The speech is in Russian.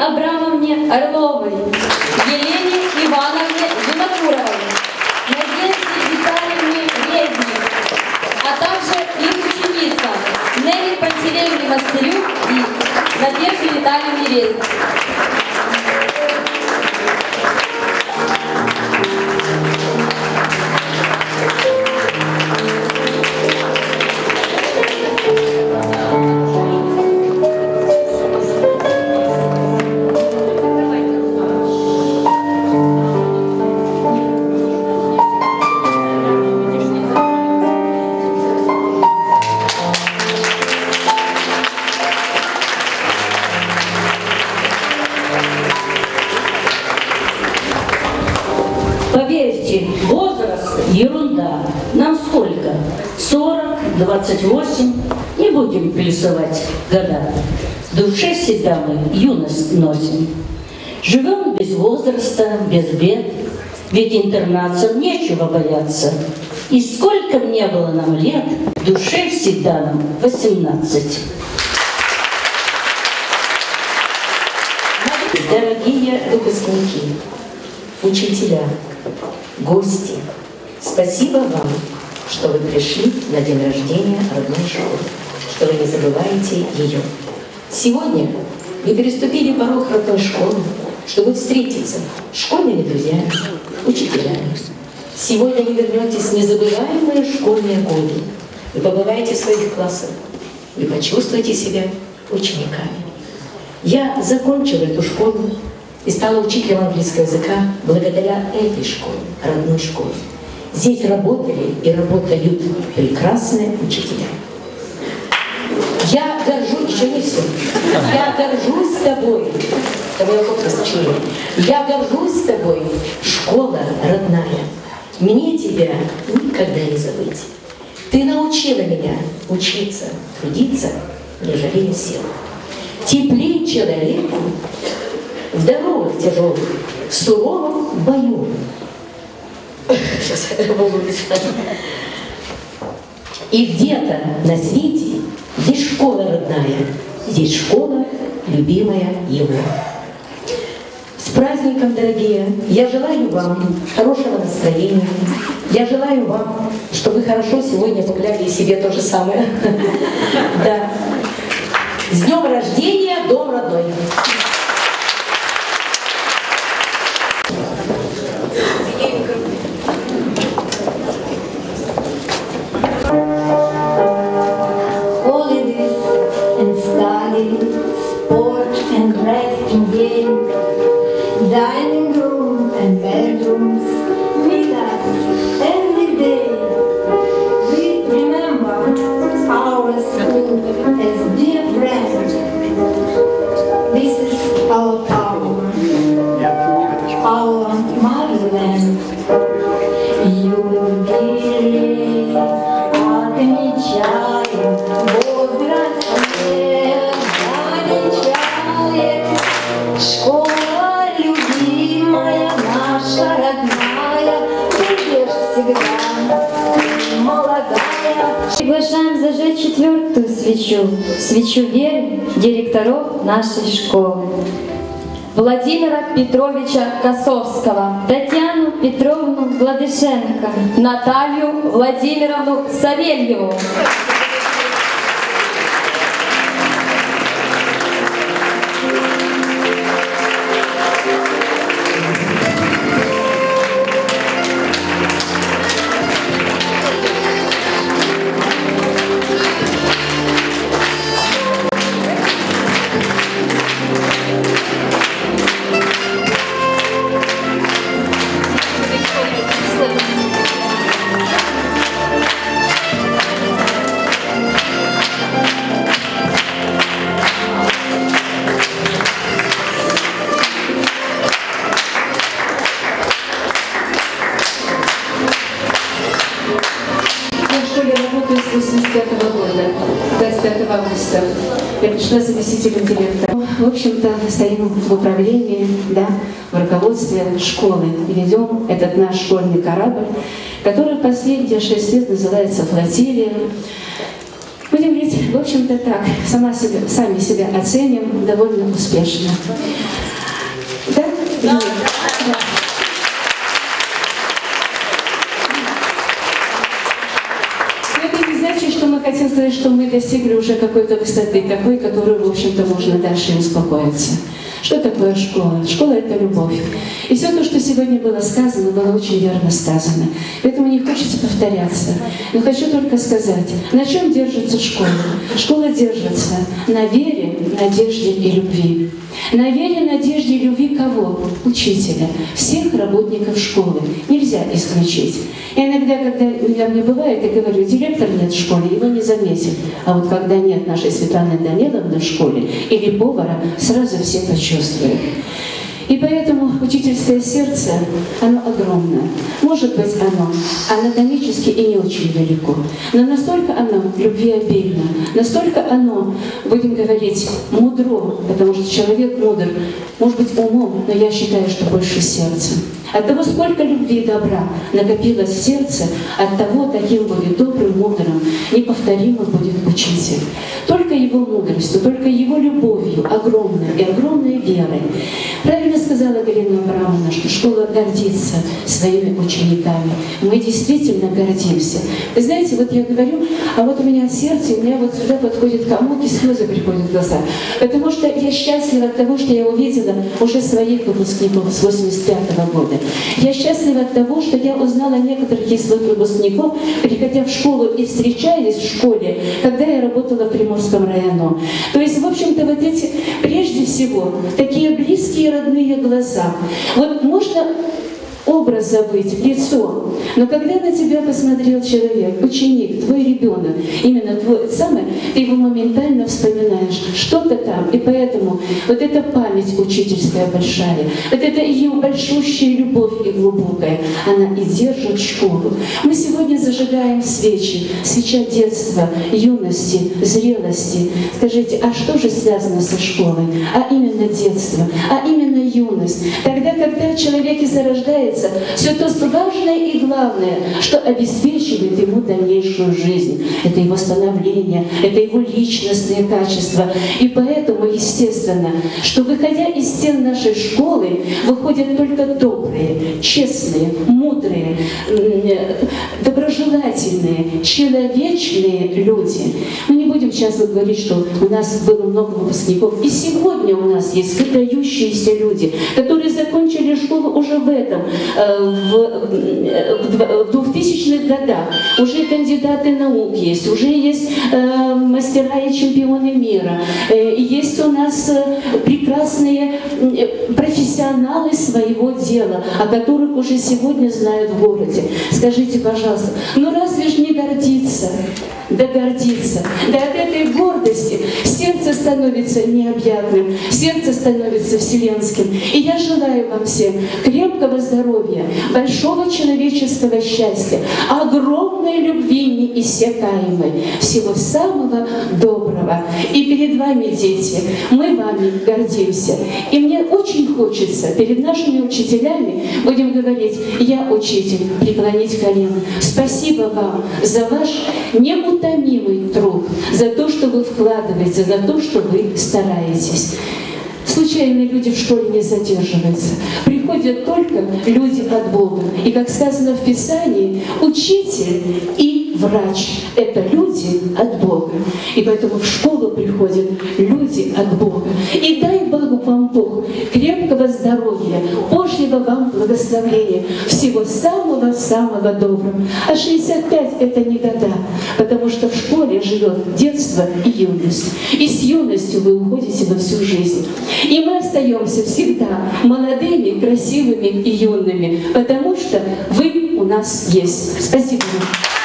Абрамовне Орловой, Елене Ивановне Винокуровой, Надежде Витальевне Редне, а также их ученицам Нелли Пантелеевне Мастырю и Надежде Витальевне Редне. 28. Не будем плюсовать года. Душе всегда мы юность носим. Живем без возраста, без бед. Ведь интернатцам нечего бояться. И сколько мне было нам лет, душе всегда нам 18. Дорогие выпускники, учителя, гости, спасибо вам, что вы пришли на день рождения родной школы, что вы не забываете ее. Сегодня вы переступили порог родной школы, чтобы встретиться с школьными друзьями, учителями. Сегодня вы вернетесь в незабываемые школьные годы. Вы побываете в своих классах, вы почувствуете себя учениками. Я закончила эту школу и стала учителем английского языка благодаря этой школе, родной школе. Здесь работали и работают прекрасные учителя. Я горжусь, еще не все. Я горжусь тобой, сочинение. Я горжусь тобой, школа родная. Мне тебя никогда не забыть. Ты научила меня учиться, трудиться, не жалея сил. Теплее человеку в дорогах тяжелых, в суровом бою. Сейчас я волнуюсь. И где-то на свете здесь школа родная, здесь школа, любимая его. С праздником, дорогие! Я желаю вам хорошего настроения. Я желаю вам, чтобы вы хорошо сегодня погуляли и себе то же самое. Да. С днем рождения, дом родной! Свечу, свечу веры директоров нашей школы. Владимира Петровича Косовского, Татьяну Петровну Гладышенко, Наталью Владимировну Савельеву. Я пришла заместителем директора. В общем-то, стоим в управлении, да, в руководстве школы. Ведем этот наш школьный корабль, который последние шесть лет называется «Флотилия». Будем говорить в общем-то так, сама себя, сами себя оценим довольно успешно. Да? Да. да. Это не значит, что мы хотим сказать, что мы достигли уже какой-то высоты, такой, которую, в общем-то, можно дальше успокоиться. Что такое школа? Школа – это любовь. И все то, что сегодня было сказано, было очень верно сказано. Поэтому не хочется повторяться. Но хочу только сказать, на чем держится школа? Школа держится на вере, надежде и любви. На вере, надежде и любви кого? Учителя. Всех работников школы. Нельзя исключить. Иногда, когда у меня мне бывает, я говорю, директор нет в школе, его не заметит. А вот когда нет нашей Светланы Даниловны в школе или повара, сразу все почувствуют. И поэтому учительское сердце, оно огромное. Может быть, оно анатомически и не очень велико, но настолько оно любвеобильно, настолько оно, будем говорить, мудро, потому что человек мудр, может быть, умом, но я считаю, что больше сердцем. От того, сколько любви и добра накопилось в сердце, от того, таким будет добрым, мудрым, неповторимым будет учитель. Его мудростью, только его любовью, огромной и огромной верой. Правильно сказала Галина школа гордится своими учениками. Мы действительно гордимся. Вы знаете, вот я говорю, а вот у меня сердце, у меня вот сюда подходит комок, и слезы приходят в глаза. Потому что я счастлива от того, что я увидела уже своих выпускников с 85 -го года. Я счастлива от того, что я узнала некоторых из своих выпускников, приходя в школу и встречались в школе, когда я работала в Приморском районе. То есть, в общем-то, вот эти, прежде всего, такие близкие родные глаза. Вот можно образ забыть, лицо. Но когда на тебя посмотрел человек, ученик, твой ребенок, именно твой самый, ты его моментально вспоминаешь, что-то там. И поэтому вот эта память учительская большая, вот это ее большущая любовь и глубокая, она и держит школу. Мы сегодня зажигаем свечи, свеча детства, юности, зрелости. Скажите, а что же связано со школой? А именно детство, а именно юность. Тогда, когда человек и зарождается, является все то важное и главное, что обеспечивает ему дальнейшую жизнь. Это его становление, это его личностные качества. И поэтому, естественно, что выходя из стен нашей школы, выходят только добрые, честные, мудрые, доброжелательные, человечные люди. Мы не будем сейчас говорить, что у нас было много выпускников. И сегодня у нас есть выдающиеся люди, которые закончили школу уже в этом в 2000-х годах. Уже кандидаты наук есть, уже есть э, мастера и чемпионы мира, э, есть у нас прекрасные профессионалы своего дела, о которых уже сегодня знают в городе. Скажите, пожалуйста, ну разве же не гордиться? да гордиться. Да от этой гордости сердце становится необъятным, сердце становится вселенским. И я желаю вам всем крепкого здоровья, большого человеческого счастья, огромной любви неиссякаемой, всего самого доброго. И перед вами, дети, мы вами гордимся. И мне очень хочется перед нашими учителями, будем говорить, я учитель, преклонить колено. Спасибо вам за ваш неутомимый труд, за то, что вы вкладываете, за то, что вы стараетесь. Случайные люди в школе не задерживаются. Приходят только люди от Бога. И как сказано в Писании, учитель и врач – это люди от Бога. И поэтому в школу приходят люди от Бога. И дай Богу вам Бог крепкого здоровья, Божьего вам благословения, всего самого-самого доброго. А 65 – это не года, потому что в школе живет детство и юность. И с юностью вы уходите во всю жизнь. И мы остаемся всегда молодыми, красивыми и юными, потому что вы у нас есть. Спасибо вам.